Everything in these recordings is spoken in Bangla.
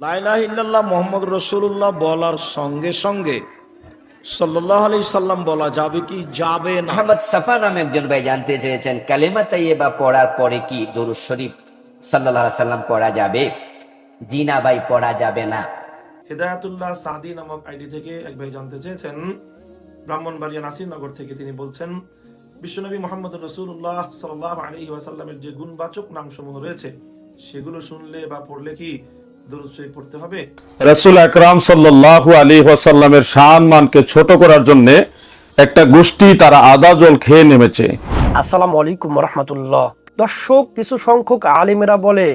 লাইলাহ ইল্লাল্লাহ মোহাম্মদ রসুল্লাহ বলার সঙ্গে সঙ্গে সাল্লাহ আলি সাল্লাম বলা যাবে কি? যাবে না। মোহাম্মদ সাফা নামে একজন ভাই জানতে চেয়েছেন কালেমা তাইয়েবা পড়ার পরে কি দরুদ শরীফ সাল্লাহ সাল্লাম পড়া যাবে? জি না ভাই পড়া যাবে না। হেদায়াতুল্লাহ সাদি নামক আইডি থেকে এক ভাই জানতে চেয়েছেন ব্রাহ্মণবাড়িয়া নাসিরনগর থেকে তিনি বলছেন বিশ্বনবী মোহাম্মদ রসুল্লাহ সাল্লাহ আলী ওয়াসাল্লামের যে গুণবাচক নামসমূহ রয়েছে সেগুলো শুনলে বা পড়লে কি দরুদ শরীফ পড়তে হবে। রসুল আকরাম সাল্লাল্লাহু আলী ওয়াসাল্লামের শান মানকে ছোট করার জন্য একটা গোষ্ঠী তারা আদা জল খেয়ে নেমেছে। আসসালামু আলাইকুম রহমতুল্লাহ। দর্শক কিছু সংখ্যক আলিমেরা বলে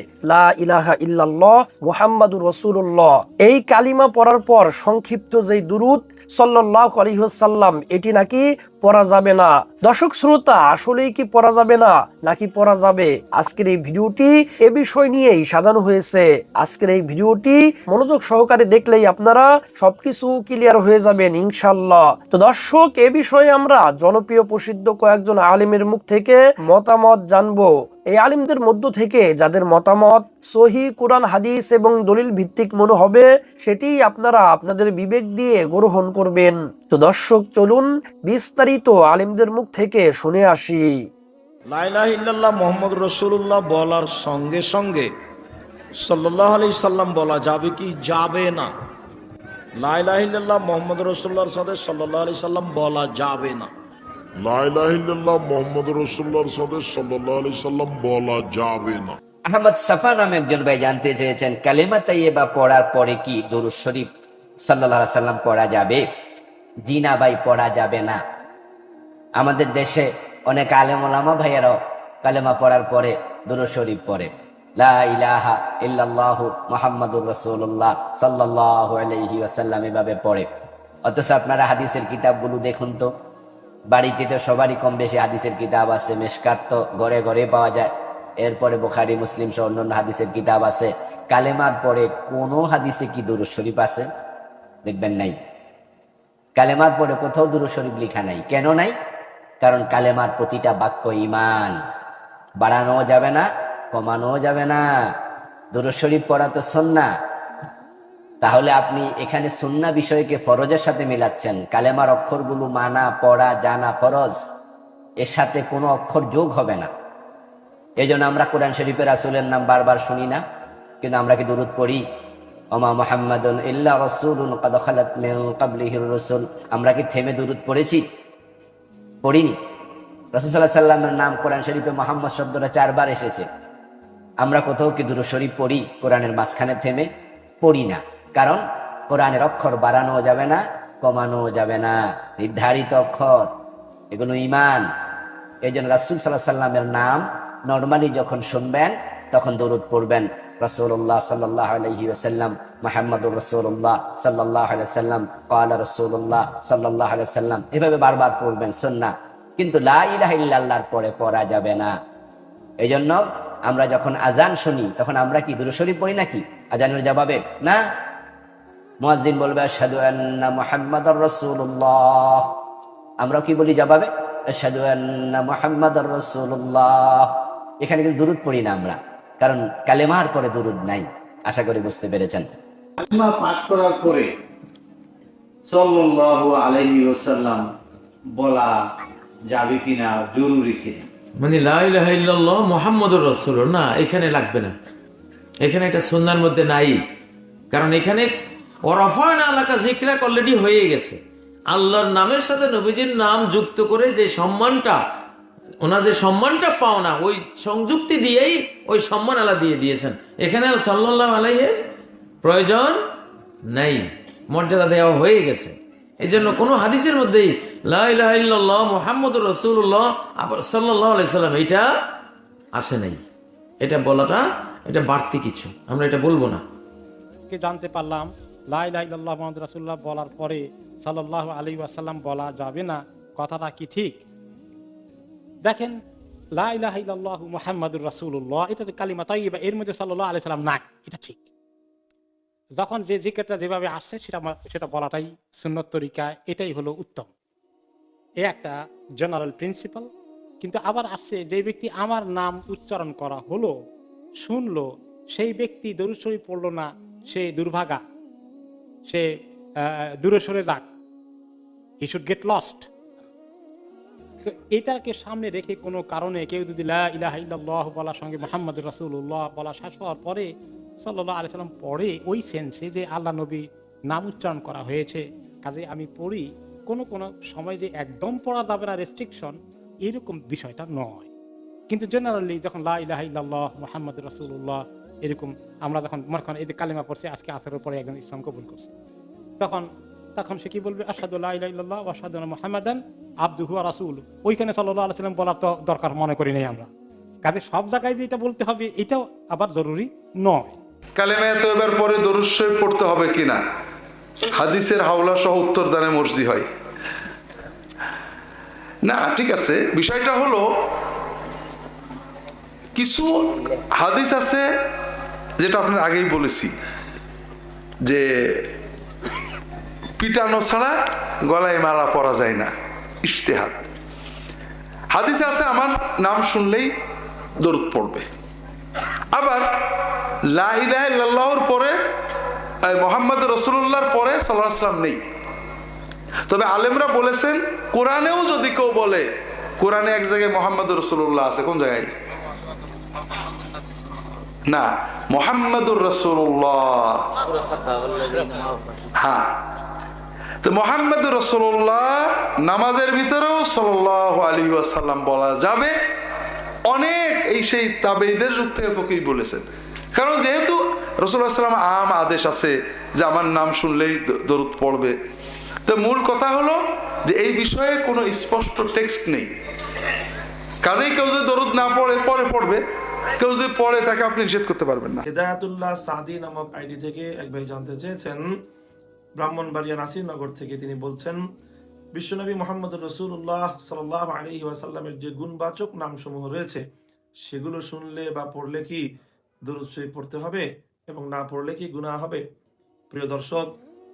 ইলাহা ইল্লাল্লাহ মুহাম্মাদুর রসুল্লাহ এই কালিমা পড়ার পর সংক্ষিপ্ত যেই দুরুদ সাল্লাহ আলহিহাল্লাম এটি নাকি পড়া যাবে না? দর্শক শ্রোতা, আসলেই কি পড়া যাবে না? নাকি পড়া যাবে? আজকের এই ভিডিওটি এ বিষয় নিয়েই সাজানো হয়েছে। আজকের এই ভিডিওটি মনোযোগ সহকারে দেখলেই আপনারা সবকিছু ক্লিয়ার হয়ে যাবেন ইনশাল্লাহ তো দর্শক, এ বিষয়ে আমরা জনপ্রিয়, প্রসিদ্ধ কয়েকজন আলিমের মুখ থেকে মতামত জানব। এই আলিমদের মধ্য থেকে যাদের মতামত সহি কোরআন, হাদিস এবং দলিল ভিত্তিক মনে হবে, সেটি আপনারা আপনাদের বিবেক দিয়ে গ্রহণ করবেন। তো দর্শক, চলুন বিস্তারিত আলিমদের মুখ থেকে শুনে আসি। মোহাম্মদ রসুল্লাহ বলার সঙ্গে সঙ্গে সাল্লাহ আলি সাল্লাম বলা যাবে কি? যাবে না। লাইলাহ ইল্লাল্লাহ মোহাম্মদ রসুল্লাহর সাথে সাল্লাহ আলি সাল্লাম বলা যাবে না। মোহাম্মদ আহমদ নামে একজন ভাই জানতে চেয়েছেন পড়ার পরে কি শরীফ সাল্লাম পড়া যাবে? ভাই, পড়া যাবে না। আমাদের দেশে অনেক আলেম ওলামা কালেমা পড়ার পরে দরুদ শরীফ পড়ে। লা ইলাহা ইল্লাল্লাহু মুহাম্মাদুর এভাবে পড়ে। অথচ আপনারা হাদিসের কিতাবগুলো দেখুন তো বাড়িতে তো সবারই কম বেশি হাদিসের কিতাব আছে, মেশকাত তো ঘরে ঘরে পাওয়া যায়। এরপরে বোখারি, মুসলিম সহ অন্যান্য হাদিসের কিতাব আছে। কালেমার পরে কোনো হাদিসে কি দুরুদ শরীফ আছে? দেখবেন নাই। কালেমার পরে কোথাও দুরু শরীফ লেখা নাই। কেন নাই? কারণ কালেমার প্রতিটা বাক্য ইমান বাড়ানো যাবে না কমানো যাবে না। দুরুদ শরীফ পড়া তো সন্না তাহলে আপনি এখানে সুন্না বিষয়কে ফরজের সাথে মিলাচ্ছেন। কালেমার অক্ষরগুলো মানা, পড়া, জানা ফরজ। এর সাথে কোনো অক্ষর যোগ হবে না। এই জন্য আমরা কোরআন শরীফের রাসুলের নাম বারবার শুনি না, কিন্তু আমরা কি দূরত পড়ি? ওমা মোহাম্মদুন ইল্লা মিন ক্বাবলিহির রাসূল। আমরা কি থেমে দূরত পড়েছি? পড়িনি। রাসূল সাল্লাল্লাহু সাল্লামের নাম কোরআন শরীফে মোহাম্মদ শব্দটা চারবার এসেছে। আমরা কোথাও কি দুরূদ শরীফ পড়ি? কোরআনের মাঝখানে থেমে পড়ি না। কারণ কোরআনের অক্ষর বাড়ানো যাবে না, কমানো যাবে না, নির্ধারিত অক্ষর, এগুলো ইমান। এই জন্য রাসুল সাল্লাহ সাল্লামের নাম নর্মালি যখন শুনবেন, তখন দরুদ পড়বেন। রসুল্লাহ সাল্লাহ আলহি ওসাল্লাম মাহমুদুর রসুল্লাহ সাল্লাহ সাল্লাম কালা রসুল্লাহ সাল্লাহ সাল্লাম এভাবে বারবার পড়বেন সুন্না কিন্তু লা ইলাহা ইল্লাল্লাহর পরে পড়া যাবে না। এই জন্য আমরা যখন আজান শুনি, তখন আমরা কি দুরুশরীফ পড়ি নাকি? আজানের জবাবে, না। মুয়াজ্জিন বলবে আশহাদু আন্না মুহাম্মাদার রাসূলুল্লাহ। আমরা কি বলি জবাবে? আশহাদু আন্না মুহাম্মাদার রাসূলুল্লাহ। এখানে কিন্তু দুরুদ পড়ি না আমরা কারণ কালেমার পরে দুরুদ নাই আশা করি বুঝতে পেরেছেন। কালিমা পাঠ করার পরে সাল্লাল্লাহু আলাইহি ওয়াসাল্লাম বলা যাবে কিনা জরুরি কিনা? মানে লাইল্লাহ মোহাম্মদুর রসুল না এখানে লাগবে না। এখানে এটা সন্ন্যার মধ্যে নাই কারণ এখানে অরফায়ন এলাকা জিক্রাক অলরেডি হয়ে গেছে। আল্লাহর নামের সাথে নবীজির নাম যুক্ত করে যে সম্মানটা, ওনার যে সম্মানটা পাও না ওই সংযুক্তি দিয়েই ওই সম্মান আল্লাহ দিয়ে দিয়েছেন। এখানে সাল্লাহ আলাইহের প্রয়োজন নাই। মর্যাদা দেওয়া হয়ে গেছে। এই জন্য কোনো হাদিসের মধ্যেই লাহ মোহাম্মদ রসুল্লাহ আবার সাল্লাহ সাল্লাম এইটা আসে নাই। এটা বলাটা, এটা বাড়তি কিছু। আমরা এটা বলব না। জানতে পারলাম? লাই লাই আল্লাহ মোহাম্মদ রাসুল্লাহ বলার পরে সাল্লাহ আলী ওয়াসাল্লাম বলা যাবে না। কথাটা কি ঠিক? দেখেন লাহ মোহাম্মদুর রাসুল্লাহ এটা তো কালিমা তাই এর মধ্যে সাল্লাহ আলি সাল্লাম নাই, এটা ঠিক। যখন যে জিকেটটা যেভাবে আসছে, সেটা সেটা বলাটাই সুন্নত তরিকা, এটাই হলো উত্তম। এ একটা জেনারেল প্রিন্সিপাল, কিন্তু আবার আসছে, যে ব্যক্তি আমার নাম উচ্চারণ করা হলো, শুনলো, সেই ব্যক্তি দরুদ শরীফ পড়ল না, সে দুর্ভাগা। সে দূরে সরে যাক। হি শুড গেট লস্ট এটাকে সামনে রেখে কোনো কারণে কেউ যদি ইলাহা বলার সঙ্গে মোহাম্মদ রাসূলুল্লাহ বলা শেষ হওয়ার পরে সাল্লাল্লাহু আলাইহি সাল্লাম পড়ে ওই সেন্সে যে আল্লাহ নবী নাম উচ্চারণ করা হয়েছে। কাজে আমি পড়ি, কোনো কোনো সময় যে একদম পড়া যাবে না রেস্ট্রিকশন এরকম বিষয়টা নয়। কিন্তু জেনারেলি যখন লা ইলাহা ইল্লাল্লাহ মোহাম্মদ রাসূলুল্লাহ এরকম আমরা যখন, মনে করেন এই যে কালিমা পড়ছি, আজকে আসার পরে একজন ইসলাম কবুল করছে। তখন তখন সে কি বলবে? আসাদু ইল্লাহ আসাদু মোহাম্মদান আব্দুহু রাসুল ওইখানে সাল্লাহ আলাইসাল্লাম বলার তো দরকার মনে করি নাই আমরা। কাজে সব জায়গায় যে এটা বলতে হবে, এটাও আবার জরুরি নয়। কালেমা এত এবার পরে পড়তে হবে কিনা? হাদিসের হাওলা সহ উত্তর দানে মর্জি হয়। না, ঠিক আছে। বিষয়টা হলো, কিছু হাদিস আছে যেটা আপনার আগেই বলেছি, যে পিটানো ছাড়া গলায় মালা পরা যায় না, ইশতেহাদ। হাদিসে আছে, আমার নাম শুনলেই দরুদ পড়বে। আবার লাহিলাহর পরে মোহাম্মদ রসুল্লাহর পরে সাল্লাহ আসলাম নেই। তবে আলেমরা বলেছেন, কোরআনেও যদি কেউ বলে, কোরআনে এক জায়গায় মোহাম্মদ রসুল্লাহ আছে, কোন জায়গায়? না, মোহাম্মদুর রসুল্লাহ হ্যাঁ। তো মোহাম্মদ রসুল্লাহ নামাজের ভিতরেও সাল্লাহ আলী আসাল্লাম বলা যাবে। অনেক এই সেই তাবেইদের যুগ থেকে ফকির বলেছেন। কারণ যেহেতু রসুল্লাহ সাল্লাম আম আদেশ আছে যে আমার নাম শুনলেই দরুদ পড়বে। তো মূল কথা হলো যে এই বিষয়ে কোনো স্পষ্ট টেক্সট নেই। কাজেই কেউ যদি দরুদ না পড়ে, পরে পড়বে। কেউ যদি পড়ে, তাকে আপনি নিষেধ করতে পারবেন না। হেদায়াতুল্লাহ সাদি নামক আইডি থেকে এক ভাই জানতে চেয়েছেন, ব্রাহ্মণবাড়িয়া নাসিরনগর থেকে তিনি বলছেন, বিশ্বনবী মোহাম্মদ রসুল্লাহ সাল্লাহ আলী ওয়াসাল্লামের যে গুণবাচক নামসমূহ রয়েছে, সেগুলো শুনলে বা পড়লে কি দরুদ শরীফ পড়তে হবে এবং না পড়লে কি গুনাহ হবে? প্রিয় দর্শক,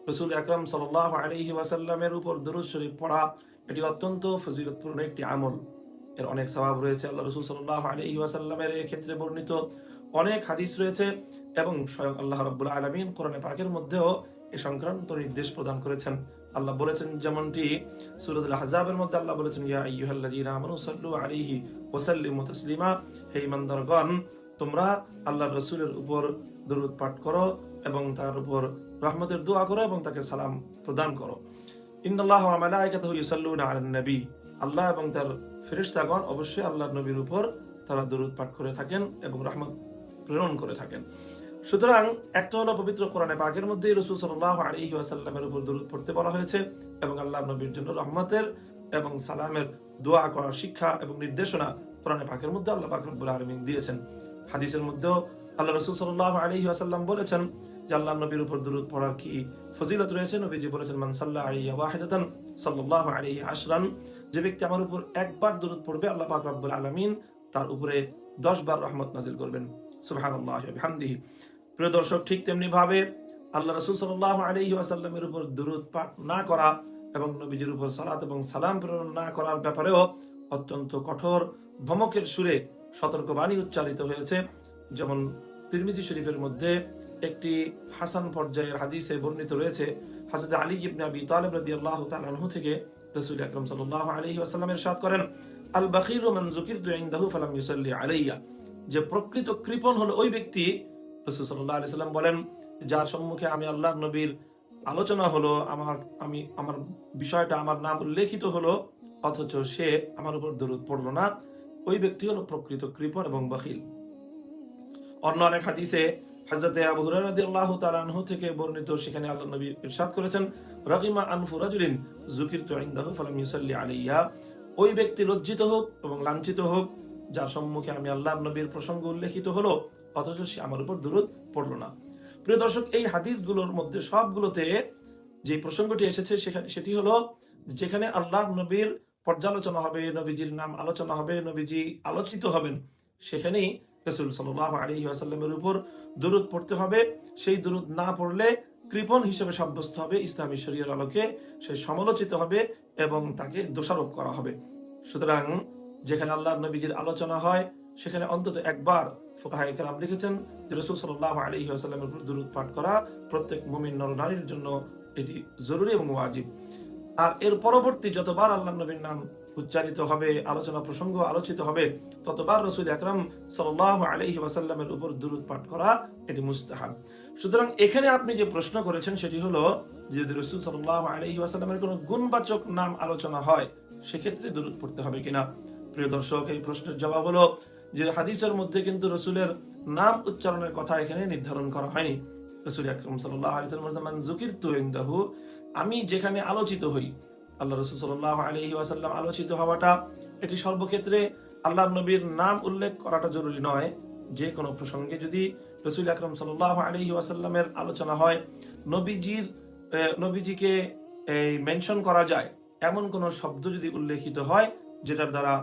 রসুল আকরাম সাল্লাহ আলী ওয়াসাল্লামের উপর দরুদ শরীফ পড়া, এটি অত্যন্ত ফজিলতপূর্ণ একটি আমল। এর অনেক স্বভাব রয়েছে আল্লাহ রসুল সাল্লাহ আলী ওয়াসাল্লামের ক্ষেত্রে বর্ণিত। অনেক হাদিস রয়েছে এবং স্বয়ং আল্লাহ রব্বুল আলমিন কোরআনে পাকের মধ্যেও এ সংক্রান্ত নির্দেশ প্রদান করেছেন। আল্লাহ বলেছেন যেমনটি সুরতুল হাজাবের মধ্যে আল্লাহ বলেছেন, ইয়া আইয়ুহাল্লাযীনা আমানু সাল্লু আলাইহি ওয়া সাল্লিমু হে ইমানদারগণ, তোমরা আল্লাহর রাসূলের উপর দরুদ পাঠ করো এবং তার উপর রহমতের দোয়া করো এবং তাকে সালাম প্রদান করো। ইন্নাল্লাহ ওয়া মালাইকাতাহু ইউসাল্লুনা আলান নবী আল্লাহ এবং তার ফেরেশতাগণ অবশ্যই আল্লাহ নবীর উপর তারা দরুদ পাঠ করে থাকেন এবং রহমত প্রেরণ করে থাকেন। সুতরাং একটা হলো পবিত্র কোরআনে পাকের মধ্যে রসুল সাল্লাহ আলাইহি ওয়াসাল্লামের উপর দরুদ পড়তে বলা হয়েছে এবং আল্লাহ নবীর জন্য রহমতের এবং সালামের দোয়া করার শিক্ষা এবং নির্দেশনা কোরআনে পাকের মধ্যে আল্লাহ পাক রব্বুল আলামিন দিয়েছেন। হাদিসের মধ্যেও আল্লাহ রসুল সাল্লাহ আলাইহি ওয়াসাল্লাম বলেছেন যে আল্লাহ নবীর উপর দরুদ পড়ার কি ফজিলত রয়েছে? নবীজি বলেছেন মানসাল্লাহ আলী আলাইহি ওয়াহিদাতান আলী আশরান যে ব্যক্তি আমার উপর একবার দরুদ পড়বে, আল্লাহ পাক রব্বুল আলামিন তার উপরে 10 বার রহমত নাজিল করবেন। সুবহানাল্লাহি ওয়া বিহামদিহি। প্রিয় দর্শক, ঠিক তেমনি ভাবে আল্লাহ রসুল সাল্লাহ আলহি আসাল্লামের উপর দুরুদ পাঠ না করা এবং নবীজির উপর সালাত এবং সালাম প্রেরণ না করার ব্যাপারেও অত্যন্ত কঠোর ধমকের সুরে সতর্কবাণী উচ্চারিত হয়েছে। যেমন তিরমিজি শরীফের মধ্যে একটি হাসান পর্যায়ের হাদিসে বর্ণিত রয়েছে, হযরত আলী ইবনে আবি তালিব রাদিয়াল্লাহু তাআলা আনহু থেকে রাসূল আকরাম সাল্লাল্লাহু আলাইহি ওয়াসাল্লাম ইরশাদ করেন আল বাখিলু মান যুকিরতু ইনদাহু ফালাম ইউসাল্লি আলাইয়া। যে প্রকৃত কৃপণ হলো ওই ব্যক্তি, রসুল সাল্লাহ আলি সাল্লাম বলেন, যার সম্মুখে আমি আল্লাহ নবীর আলোচনা হলো, আমার, আমি, আমার বিষয়টা, আমার নাম উল্লেখিত হলো, অথচ সে আমার উপর দরুদ পড়ল না। ওই ব্যক্তি হলো প্রকৃত কৃপণ এবং বখিল। অন্য অনেক হাদিসে হযরতে আবু হুরায়রা রাদিয়াল্লাহু তাআলা আনহু থেকে বর্ণিত, সেখানে আল্লাহ নবী ইরশাদ করেছেন, রাগিমা আনফু রাজুলিন যুকিরতু ইনদাহু ফালাম ইউসাল্লি আলাইয়া। ওই ব্যক্তি লজ্জিত হোক এবং লাঞ্ছিত হোক, যার সম্মুখে আমি আল্লাহর নবীর প্রসঙ্গ উল্লেখিত হলো, অথচ সে আমার উপর দূরত পড়ল না। প্রিয় দর্শক, এই হাদিসগুলোর মধ্যে সবগুলোতে যে প্রসঙ্গটি এসেছে, সেখানে সেটি হলো, যেখানে আল্লাহ নবীর পর্যালোচনা হবে, নবীজির নাম আলোচনা হবে, নবীজি আলোচিত হবেন, সেখানেই রসুল সাল্লাহ আলী আসাল্লামের উপর দুরুদ পড়তে হবে। সেই দুরুদ না পড়লে কৃপণ হিসেবে সাব্যস্ত হবে, ইসলামী শরীয়র আলোকে সে সমালোচিত হবে এবং তাকে দোষারোপ করা হবে। সুতরাং যেখানে আল্লাহ নবীজির আলোচনা হয়, সেখানে অন্তত একবার ফোকাহাই লিখেছেন রসুল সাল্লাহ আলী আসাল্লামের উপর দুরুদ পাঠ করা প্রত্যেক মুমিন নরনারীর জন্য এটি জরুরি এবং ওয়াজিব। আর এর পরবর্তী যতবার আল্লাহ নবীর নাম উচ্চারিত হবে, আলোচনা প্রসঙ্গ আলোচিত হবে, ততবার রসুল আকরাম সাল্লাহ আলহি ওয়াসাল্লামের উপর দুরুদ পাঠ করা এটি মুস্তাহাব। সুতরাং এখানে আপনি যে প্রশ্ন করেছেন সেটি হলো যদি রসুল সাল্লাহ আলহি ওয়াসাল্লামের কোনো গুণবাচক নাম আলোচনা হয়, সেক্ষেত্রে দুরুদ পড়তে হবে কিনা? প্রিয় দর্শক, এই প্রশ্নের জবাব হলো যে হাদিসের মধ্যে কিন্তু রসুলের নাম উচ্চারণের কথা এখানে নির্ধারণ করা হয়নি। রসুল আকরম সাল্লাহ আলিয়াল্লাম জুকির তু আমি যেখানে আলোচিত হই আল্লাহ রসুল সাল্লাহ আলহি ওয়াসাল্লাম আলোচিত হওয়াটা এটি সর্বক্ষেত্রে আল্লাহ নবীর নাম উল্লেখ করাটা জরুরি নয়। যে কোনো প্রসঙ্গে যদি রসুল আকরম সাল্লাহ আলহি ওয়াসাল্লামের আলোচনা হয়, নবীজির নবীজিকে এই মেনশন করা যায়। এমন কোন শব্দ যদি উল্লেখিত হয়, যেটার দ্বারা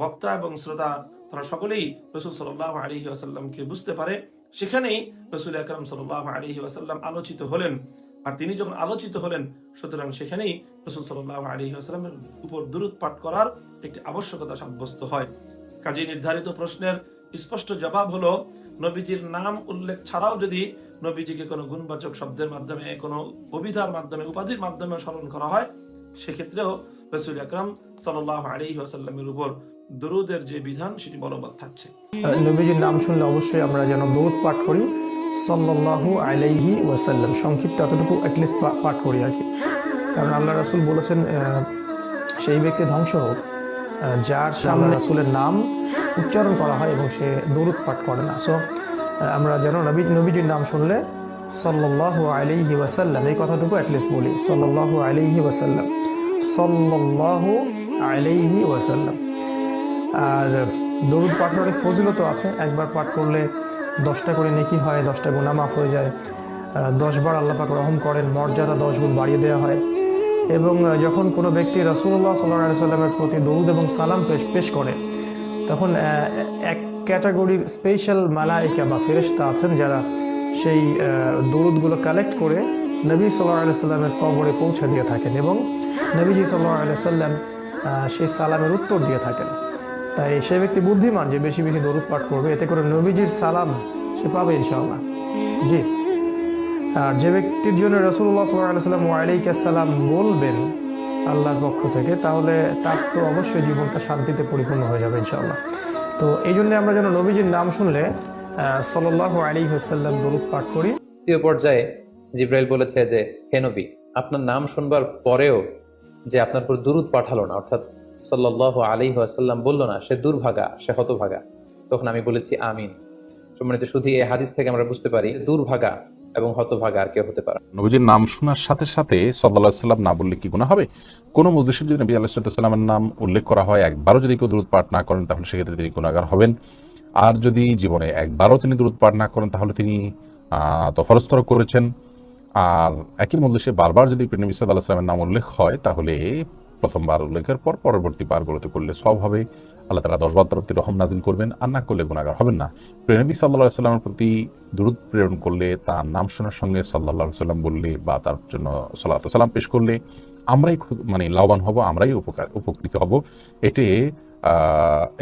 বক্তা এবং শ্রোতা, তারা সকলেই রসুল সাল্লাহ আলহি আসাল্লামকে বুঝতে পারে, সেখানেই রসুল আকরম সাল্লাহ আলহি আসাল্লাম আলোচিত হলেন। আর তিনি যখন আলোচিত হলেন, সুতরাং সেখানেই রসুল সাল্লাহ আলহি আসাল্লামের উপর দূরত পাঠ করার একটি আবশ্যকতা সাব্যস্ত হয়। কাজে নির্ধারিত প্রশ্নের স্পষ্ট জবাব হলো, নবীজির নাম উল্লেখ ছাড়াও যদি নবীজিকে কোনো গুণবাচক শব্দের মাধ্যমে, কোনো অভিধার মাধ্যমে, উপাধির মাধ্যমে স্মরণ করা হয়, সেক্ষেত্রেও রসুল আকরাম সাল্লাহ আলী আসাল্লামের উপর দরুদের যে বিধান, সেটি বলবৎ থাকছে। নবীজির নাম শুনলে অবশ্যই আমরা যেন দৌদ পাঠ করি। সাল্লাল্লাহু আলাইহি ওয়াসাল্লাম। সংক্ষিপ্ত এতটুকু অ্যাটলিস্ট পাঠ করি আর কি। কারণ আল্লাহ রাসূল বলেছেন সেই ব্যক্তি ধ্বংস হোক যার সামনে রাসূলের নাম উচ্চারণ করা হয় এবং সে দরুদ পাঠ করে না। সো আমরা যেন নবী নবীজির নাম শুনলে সাল্লাল্লাহু আলাইহি ওয়াসাল্লাম এই কথাটুকু অ্যাটলিস্ট বলি। সাল্লাল্লাহু আলাইহি ওয়াসাল্লাম। সাল্লাল্লাহু আলাইহি ওয়াসাল্লাম। আর দরুদ পাঠের অনেক ফজিলত আছে। একবার পাঠ করলে দশটা করে নেকি হয় দশটা গুণা মাফ হয়ে যায়। দশবার আল্লাহ পাক রহম করেন মর্যাদা দশ গুণ বাড়িয়ে দেওয়া হয়। এবং যখন কোনো ব্যক্তি রসুল্লাহ সাল্লাহ সাল্লামের প্রতি দরুদ এবং সালাম পেশ পেশ করে তখন এক ক্যাটাগরির স্পেশাল মালাইকা বা ফেরেশতা আছেন যারা সেই আহ, দরুদগুলো কালেক্ট করে নবী সাল্লাহ সাল্লামের কবরে পৌঁছে দিয়ে থাকেন এবং নবীজি সাল্লাহ সাল্লাম আহ, সেই সালামের উত্তর দিয়ে থাকেন। তাই সে ব্যক্তি বুদ্ধিমান যে বেশি বেশি দরুদ পাঠ করবে, এতে করে নবীজির সালাম সে পাবে ইনশাআল্লাহ। জি। আর যে ব্যক্তির জন্য রসুল্লাহ সাল্লাম সালাম বলবেন আল্লাহর পক্ষ থেকে, তাহলে তার তো অবশ্যই জীবনটা শান্তিতে পরিপূর্ণ হয়ে যাবে ইনশাআল্লাহ। তো এই জন্য আমরা যেন নবীজির নাম শুনলে সাল্লাহ আলী হাসাল্লাম দরুদ পাঠ করি। তৃতীয় পর্যায়ে জিব্রাইল বলেছে যে, হে নবী, আপনার নাম শুনবার পরেও যে আপনার উপর দুরুদ পাঠালো না, অর্থাৎ সাল্লাহ আলী আসাল্লাম বলল না, সে দুর্ভাগা, সে হতভাগা। তখন আমি বলেছি, আমিন। সম্মানিত শুধু এই হাদিস থেকে আমরা বুঝতে পারি, দুর্ভাগা এবং হতভাগা আর কেউ হতে পারে নবীজির নাম শোনার সাথে সাথে সাল্লাহ সাল্লাম না বললে কি গুণা হবে? কোনো মসজিদে যদি নবী আল্লাহ সাল্লামের নাম উল্লেখ করা হয়, একবারও যদি কেউ দূরত পাঠ না করেন, তাহলে সেক্ষেত্রে তিনি গুণাগার হবেন। আর যদি জীবনে একবারও তিনি দূরত পাঠ না করেন, তাহলে তিনি তফরস্তর করেছেন। আর একই মজলিসে বারবার যদি নবী সাল্লাহ সাল্লামের নাম উল্লেখ হয়, তাহলে প্রথমবার উল্লেখের পর পরবর্তী বারগুলোতে করলে সব হবে। আল্লাহ তালা দশবার তরফতি রহম নাজিল করবেন, আর না করলে গুণাগার হবেন না। প্রেনবী সাল্লাহ সাল্লামের প্রতি দূরত প্রেরণ করলে, তার নাম শোনার সঙ্গে সাল্লাহ সাল্লাম বললে বা তার জন্য সাল্লাহ সাল্লাম পেশ করলে, আমরাই মানে লাভবান হব, আমরাই উপকার উপকৃত হব। এতে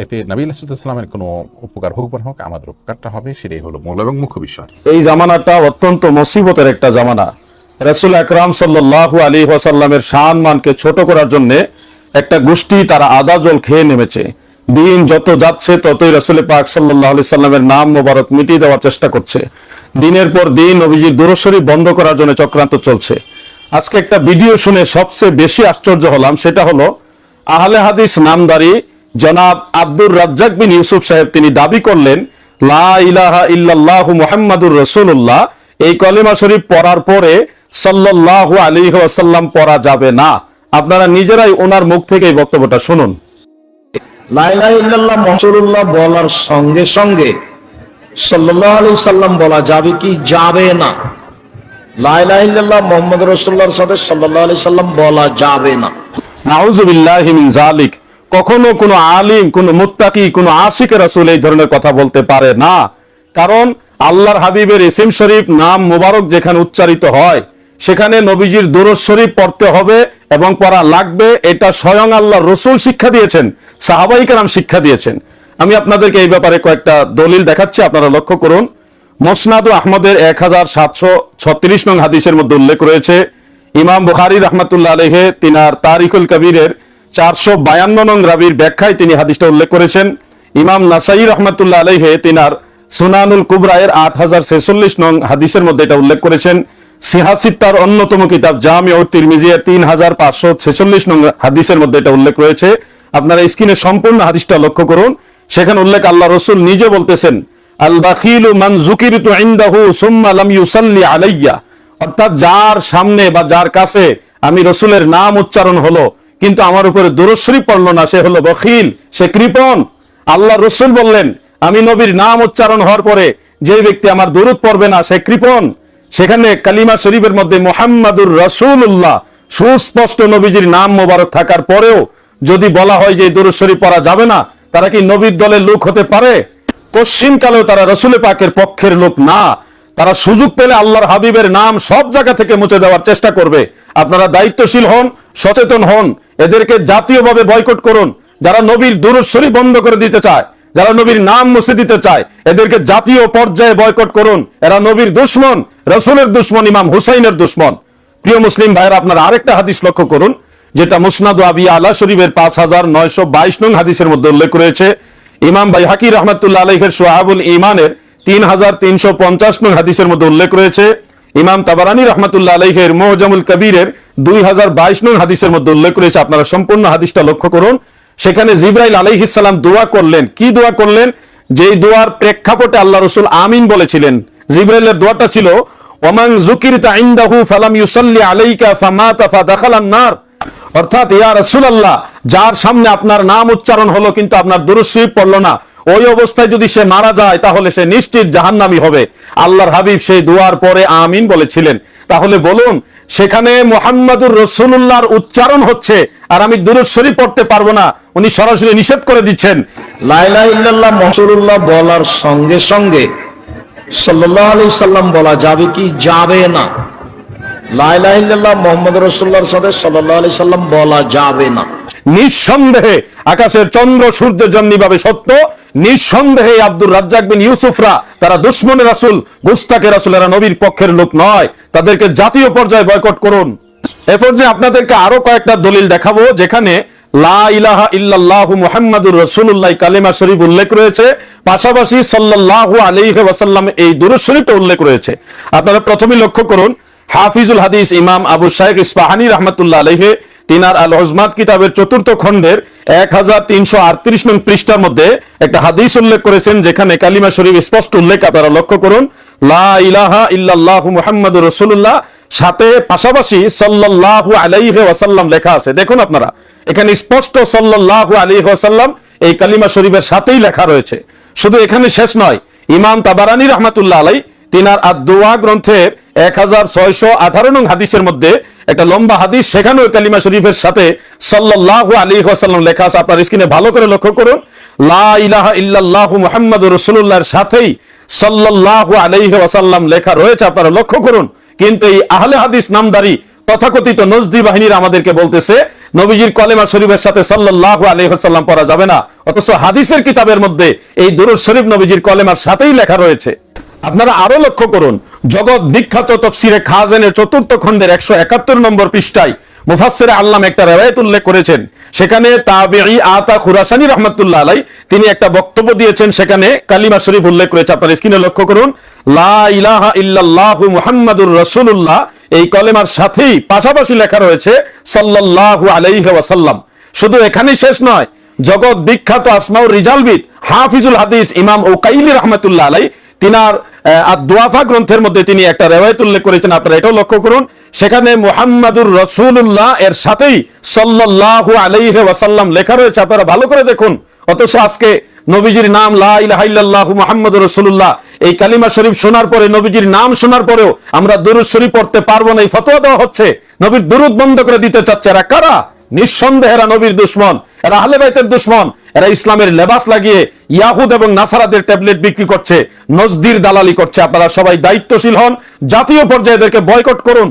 এতে নবী আলাইসাল্লামের কোনো উপকার হোক বা হোক, আমাদের উপকারটা হবে, সেটাই হলো মূল এবং মুখ্য বিষয়। এই জামানাটা অত্যন্ত মুসিবতের একটা জামানা। রাসুল আকরাম সাল্লাল্লাহু আলী ওয়াসাল্লামের শান মানকে ছোট করার জন্য একটা গোষ্ঠী তারা আদা জল খেয়ে নেমেছে। দিন যত যাচ্ছে, ততই রাসুল পাক সাল্লাহ আলি সাল্লামের নাম মোবারক মিটিয়ে দেওয়ার চেষ্টা করছে। দিনের পর দিন নবীজির দূরস্বরী বন্ধ করার জন্য চক্রান্ত চলছে। আজকে একটা ভিডিও শুনে সবচেয়ে বেশি আশ্চর্য হলাম, সেটা হলো, আহলে হাদিস নামদারি জনাব আব্দুর রাজ্জাক বিন ইউসুফ সাহেব তিনি দাবি করলেন, লা ইলাহা ইল্লাল্লাহু মুহাম্মাদুর রাসূলুল্লাহ। এই কলেমা শরীফ পড়ার পরে আলাইহি ওয়াসাল্লাম পড়া যাবে না। আপনারা নিজেরাই ওনার মুখ থেকে এই বক্তব্যটা শুনুন। লাইলাহ বলার সঙ্গে সঙ্গে সাল্লাহ আলি সাল্লাম বলা যাবে কি? যাবে না। লাইলাহ মোহাম্মদ রসুল্লাহর সাথে সাল্লাহ আলি সাল্লাম বলা যাবে না। জালিক কখনো কোনো আলিম কোনো মুত্তাকি কোনো আশিক রাসূল এই ধরনের কথা বলতে পারে না। কারণ আল্লাহর হাবিবের ইসিম শরীফ নাম মুবারক যেখানে উচ্চারিত হয় সেখানে নবীজির দুরুদ শরীফ পড়তে হবে এবং পড়া লাগবে, এটা স্বয়ং আল্লাহ রসুল শিক্ষা দিয়েছেন, সাহাবাই কালাম শিক্ষা দিয়েছেন। আমি আপনাদেরকে এই ব্যাপারে কয়েকটা দলিল দেখাচ্ছি, আপনারা লক্ষ্য করুন। মোসনাদু আহমদের এক হাজার সাতশো ছত্রিশ নং হাদিসের মধ্যে উল্লেখ রয়েছে, ইমাম বুখারি রহমতুল্লাহ আলহে তিনার তারিকুল কবিরের চারশো বায়ান্ন নং রাবির ব্যাখ্যায় তিনি হাদিসটা উল্লেখ করেছেন। ইমাম নাসাই রহমতুল্লাহ আলহে তিনার সুনানুল কুবরায়ের আট হাজার ছেচল্লিশ নং হাদিসের মধ্যে এটা উল্লেখ করেছেন। সিহাসিত্তার অন্যতম কিতাব জামি ও তিরমিজিয়ার তিন হাজার পাঁচশো ছেচল্লিশ নং হাদিসের মধ্যে এটা উল্লেখ রয়েছে। আপনারা স্ক্রিনে সম্পূর্ণ হাদিসটা লক্ষ্য করুন। সেখানে উল্লেখ আল্লাহ রসুল নিজে বলতেছেন, আল বাখিলু মান জুকিরতু ইনদাহু সুম্মা লাম ইউসাল্লি আলাইয়া। অর্থাৎ যার সামনে বা যার কাছে আমি রসুলের নাম উচ্চারণ হলো, কিন্তু আমার উপরে দূরস্বরী পড়ল না, সে হলো বখিল, সে কৃপণ। আল্লাহ রসুল বললেন, আমি নবীর নাম উচ্চারণ হওয়ার পরে যে ব্যক্তি আমার দূরত পড়বে না, সে কৃপণ। সেখানে কালিমা শরীফের মধ্যে মোহাম্মদুর রসুল্লাহ সুস্পষ্ট নবীজির নাম মোবারক থাকার পরেও যদি বলা হয় যে দূর শরীফ পড়া যাবে না, তারা কি নবীর দলের লোক হতে পারে? পশ্চিমকালেও তারা রসুলে পাকের পক্ষের লোক না। তারা সুযোগ পেলে আল্লাহর হাবিবের নাম সব জায়গা থেকে মুছে দেওয়ার চেষ্টা করবে। আপনারা দায়িত্বশীল হন, সচেতন হন, এদেরকে জাতীয়ভাবে বয়কট করুন। যারা নবীর দূরস্বরী বন্ধ করে দিতে চায় যারা নবীর নাম মুছে দিতে চায়, এদেরকে জাতীয় পর্যায়ে বয়কট করুন। এরা নবীর দুশ্মন, রসুলের দুশ্মন, ইমাম হুসাইনের দুশ্মন। প্রিয় মুসলিম ভাইয়েরা, আপনারা আরেকটা হাদিস লক্ষ্য করুন, যেটা মুসনাদ আবি আলা শরীফের পাঁচ হাজার নয়শো বাইশ নং হাদিসের মধ্যে উল্লেখ রয়েছে। ইমাম ভাই হাকি রহমতুল্লাহ আলহের সোহাবুল ইমানের তিন হাজার তিনশো পঞ্চাশ নং হাদিসের মধ্যে উল্লেখ রয়েছে। ইমাম তাবারানি রহমতুল্লাহ আলহের মোহজামুল কবিরের দুই হাজার বাইশ নং হাদিসের মধ্যে উল্লেখ রয়েছে। আপনারা সম্পূর্ণ হাদিসটা লক্ষ্য করুন। সেখানে জিব্রাইল আলাইহিসাল্লাম দোয়া করলেন। কি দোয়া করলেন? যেই দোয়ার প্রেক্ষাপটে আল্লাহ রসুল আমিন বলেছিলেন। জিব্রাইলের দোয়াটা ছিল, ওমান জুকিরতা ইনদাহু ফালাম ইউসাল্লি আলাইকা ফামাতা ফাদাখালান নার। অর্থাৎ, ইয়া রাসূলুল্লাহ, যার সামনে আপনার নাম উচ্চারণ হলো কিন্তু আপনার দুরুশরীফ পড়ল না। ওই অবস্থায় যদি সে মারা যায়, তাহলে সে নিশ্চিত জাহান্নামী হবে। আল্লাহর হাবিব সেই দোয়ার পরে আমিন বলেছিলেন। তাহলে বলুন সেখানে মোহাম্মদুর রসুল্লাহর উচ্চারণ হচ্ছে। আর আমি দুরুশ্বরী পড়তে পারব না। উনি সরাসরি নিষেধ করে দিচ্ছেন। লাইলা বলার সঙ্গে সঙ্গে সাল্লাহ আলি সাল্লাম বলা যাবে কি? যাবে না। লাইলা ইল্লাল্লাহ মোহাম্মদ নিঃসন্দেহে পক্ষের লোক নয়। তাদেরকে জাতীয় পর্যায়ে বয়কট করুন। এ পর্যায়ে আপনাদেরকে আরও কয়েকটা দলিল দেখাবো, যেখানে লা ইলাহা কালিমা শরীফ উল্লেখ রয়েছে। পাশাপাশি সাল্লাল্লাহু আলাইহি এই দুরূদ উল্লেখ রয়েছে। আপনারা প্রথমে লক্ষ্য করুন হাফিজুল হাদিস ইমাম আবু শাইখ ইসপাহানি রহমতুল্লাহ আলহে তিনার আল হজমাত কিতাবের চতুর্থ খণ্ডের এক হাজার তিনশো আটত্রিশ নং পৃষ্ঠার মধ্যে একটা হাদিস উল্লেখ করেছেন, যেখানে কালিমা শরীফ স্পষ্ট উল্লেখ আপনারা লক্ষ্য করুন, লা ইলাহা ইল্লাল্লাহু মুহাম্মাদুর রাসূলুল্লাহ, সাথে পাশাপাশি সাল্লাল্লাহু আলাইহি ওয়াসাল্লাম লেখা আছে। দেখুন আপনারা, এখানে স্পষ্ট সাল্লাল্লাহু আলাইহি ওয়াসাল্লাম এই কালিমা শরীফের সাথেই লেখা রয়েছে। শুধু এখানে শেষ নয়, ইমাম তাবারানি রহমাতুল্লাহ আলাই তিনার আদোয়া গ্রন্থের এক হাজার ছয়শো আঠারো নং হাদিসের মধ্যে একটা লম্বা হাদিস সেখানেও কালিমা শরীফের সাথে সাল্লাহ আলী ওয়াসাল্লাম লেখা আছে। আপনার স্ক্রিনে ভালো করে লক্ষ্য করুন। লা ইলাহা ইল্লাল্লাহ মুহাম্মদ রসুল্লাহর সাথেই সাল্লাহ আলাইহি ওয়াসাল্লাম লেখা রয়েছে। আপনারা লক্ষ্য করুন, কিন্তু এই আহলে হাদিস নামদারি তথাকথিত নজদি বাহিনীর আমাদেরকে বলতেছে, নবীজির কলেমা শরীফের সাথে সাল্লাহ পড়া যাবে না। অথচ হাদিসের কিতাবের মধ্যে এই দুরুদ শরীফ নবীজির কলেমার সাথেই লেখা রয়েছে। আপনারা আরও লক্ষ্য করুন, জগৎ বিখ্যাত তফসিরে খাজেনের চতুর্থ খণ্ডের একশো একাত্তর নম্বর পৃষ্ঠায় মুফাসসির আল্লাম একটা রেওয়ায়ত উল্লেখ করেছেন। সেখানে তাবিঈ আতা খুরাসানি রহমাতুল্লাহ আলাই তিনি একটা বক্তব্য দিয়েছেন, সেখানে কালিমা শরীফ উল্লেখ করেছে। আপনার স্ক্রিনে লক্ষ্য করুন, লা ইলাহা ইল্লাল্লাহু মুহাম্মাদুর রাসূলুল্লাহ, এই কলেমার সাথেই পাশাপাশি লেখা রয়েছে, সাল্লাল্লাহু আলাইহি ওয়াসাল্লাম। শুধু এখানেই শেষ নয়, জগৎ বিখ্যাত আসমাউর রিজালবিদ হাফিজুল হাদিস ইমাম ওকাইলি রহমতুল্লাহ আলাই তিনার দোয়াফা গ্রন্থের মধ্যে তিনি একটা রেওয়ায়ত উল্লেখ করেছেন, আপনারা এটাও লক্ষ্য করুন। সেখানে মুহাম্মাদুর রসুল্লাহ এর সাথেই সাল্লাহ আলাইহি ওয়াসাল্লাম লেখা রয়েছে, আপনারা ভালো করে দেখুন। অথচ আজকে নবীজির নাম লাহ মোহাম্মদ রসুল্লাহ এই কালিমা শরীফ শোনার পরে, নবীজির নাম শোনার পরেও আমরা দুরুদ শরীফ পড়তে পারব না, এই ফতোয়া দেওয়া হচ্ছে। নবীর দুরুদ বন্ধ করে দিতে চাচ্ছে এরা কারা? নিঃসন্দেহে এরা নবীর দুশ্মন, এরা আহলে বাইতের দুশ্মন, এরা ইসলামের লেবাস লাগিয়ে ইয়াহুদ এবং নাসারাদের ট্যাবলেট বিক্রি করছে, নজদির দালালি করছে। আপনারা সবাই দায়িত্বশীল হন, জাতীয় পর্যায়ে এদেরকে বয়কট করুন।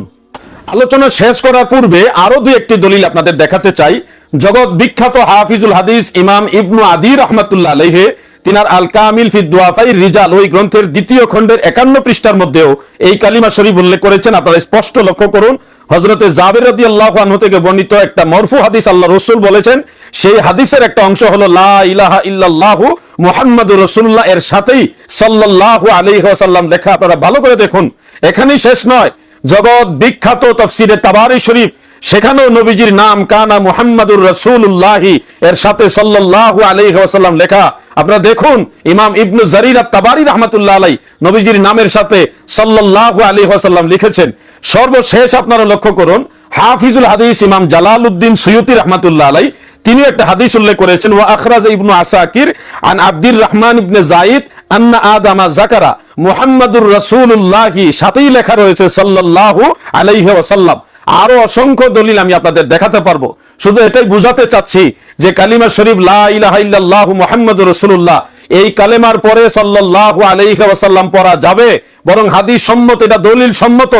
আলোচনা শেষ করার পূর্বে আরও দুই একটি দলিল আপনাদের দেখাতে চাই। জগৎ বিখ্যাত হাফিজুল হাদিস ইমাম ইবনু আদি রহমাতুল্লাহ আলাইহে তিনার আল কামিল ফি দুয়াফাই রিজাল ওই গ্রন্থের দ্বিতীয় খণ্ডের একান্ন পৃষ্ঠার মধ্যেও এই কালিমা শরীফ উল্লেখ করেছেন। আপনারা স্পষ্ট লক্ষ্য করুন হজরতে জাবের রাদি আল্লাহ থেকে বর্ণিত একটা মরফু হাদিস আল্লাহ রসুল বলেছেন। সেই হাদিসের একটা অংশ হলো, লা ইলাহা ইল্লাল্লাহু মুহাম্মাদুর রাসূলুল্লাহ এর সাথেই সাল্লাল্লাহু আলাইহি ওয়াসাল্লাম লেখা। আপনারা ভালো করে দেখুন। এখানেই শেষ নয়। জগৎ বিখ্যাত তফসিরে তাবারি শরীফ সেখানেও নবীজির নাম কানা মুহাম্মাদুর রাসূলুল্লাহি। এর সাথে সাল্লাল্লাহু আলাইহি লেখা। আপনারা দেখুন, ইমাম ইবনু জারির আত-তাবারি রাহমাতুল্লাহ আলাই নবীজির নামের সাথে সাল্লাল্লাহু আলাইহি ওয়াসাল্লাম লিখেছেন। সর্বশেষ আপনারা লক্ষ্য করুন, হাফিজুল হাদিস ইমাম জালালউদ্দিন সুয়ুতি রাহমাতুল্লাহ আলাই তিনি একটা হাদিস উল্লেখ করেছেন, ওয়া আখরাজ ইবনু আসাকির আন আব্দুর রহমান ইবনে জাইদ আন্না আদামা জাকারা মুহাম্মাদুর রাসূলুল্লাহি, সাথেই লেখা রয়েছে সাল্লাল্লাহু আলাইহি ওয়াসাল্লাম। আরও অসংখ্য দলিল আমি আপনাদের দেখাতে পারব। শুধু এটাই বুঝাতে চাচ্ছি যে কালিমা শরীফ, লা ইলাহা ইল্লাল্লাহু মুহাম্মাদুর রাসূলুল্লাহ, এই কালেমার পরে সাল্লাল্লাহু আলাইহি ওয়াসাল্লাম পড়া যাবে, বরং হাদিস সম্মত, এটা দলিল সম্মত,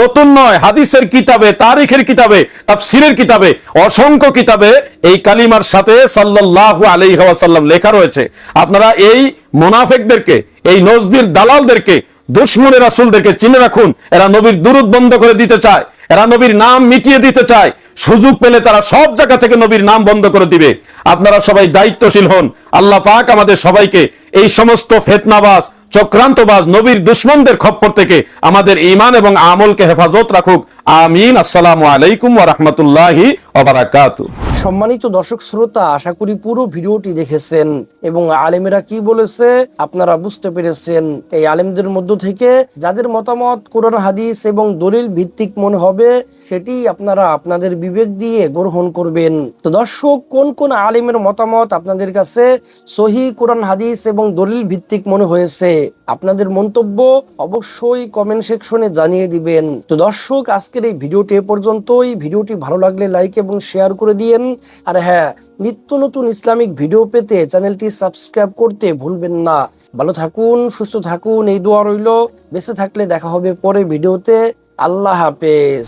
নতুন নয়, হাদিসের কিতাবে, তারিখের কিতাবে, তাফসিরের কিতাবে, অসংখ্য কিতাবে এই কালিমার সাথে সাল্লাল্লাহু আলাইহি ওয়াসাল্লাম লেখা রয়েছে। আপনারা এই মুনাফিকদেরকে, এই নজদির দালালদেরকে, দুশ্মনের রাসূলদেরকে চিনে রাখুন, এরা নবীর দুরুদ বন্ধ করে দিতে চায়। এরা নবীর নাম মিটিয়ে দিতে চায়। সুযোগ পেলে তারা সব জায়গা থেকে নবীর নাম বন্ধ করে দিবে। আপনারা সবাই দায়িত্বশীল হন। আল্লাহ পাক আমাদের সবাইকে এই সমস্ত ফেতনাবাজ, চক্রান্তবাজ, নবীর দুশ্মনদের খপ্পর থেকে আমাদের ইমান এবং আমলকে হেফাজত রাখুক। আমিন, আসসালামু আলাইকুম ওয়া রাহমাতুল্লাহি ওয়া বারাকাতুহু সম্মানিত দর্শক শ্রোতা, আশা করি পুরো ভিডিওটি দেখেছেন এবং আলেমেরা কি বলেছে আপনারা বুঝতে পেরেছেন। এই আলেমদের মধ্য থেকে যাদের মতামত, কোরআন, হাদিস এবং দলিল ভিত্তিক মনে হবে, সেটি আপনারা আপনাদের বিবেক দিয়ে গ্রহণ করবেন। তো দর্শক, কোন কোন আলেমের মতামত আপনাদের কাছে সহি কোরআন, হাদিস এবং দলিল ভিত্তিক মনে হয়েছে? আপনাদের মন্তব্য অবশ্যই কমেন্ট সেকশনে জানিয়ে দিবেন। তো দর্শক আজকের এই ভিডিওটি এ পর্যন্তই। ভিডিওটি ভালো লাগলে লাইক এবং শেয়ার করে দিয়েন। আর হ্যাঁ নিত্য নতুন ইসলামিক ভিডিও পেতে চ্যানেলটি সাবস্ক্রাইব করতে ভুলবেন না। ভালো থাকুন, সুস্থ থাকুন, এই দোয়া রইল। বেঁচে থাকলে দেখা হবে পরে ভিডিওতে। আল্লাহ হাফেজ।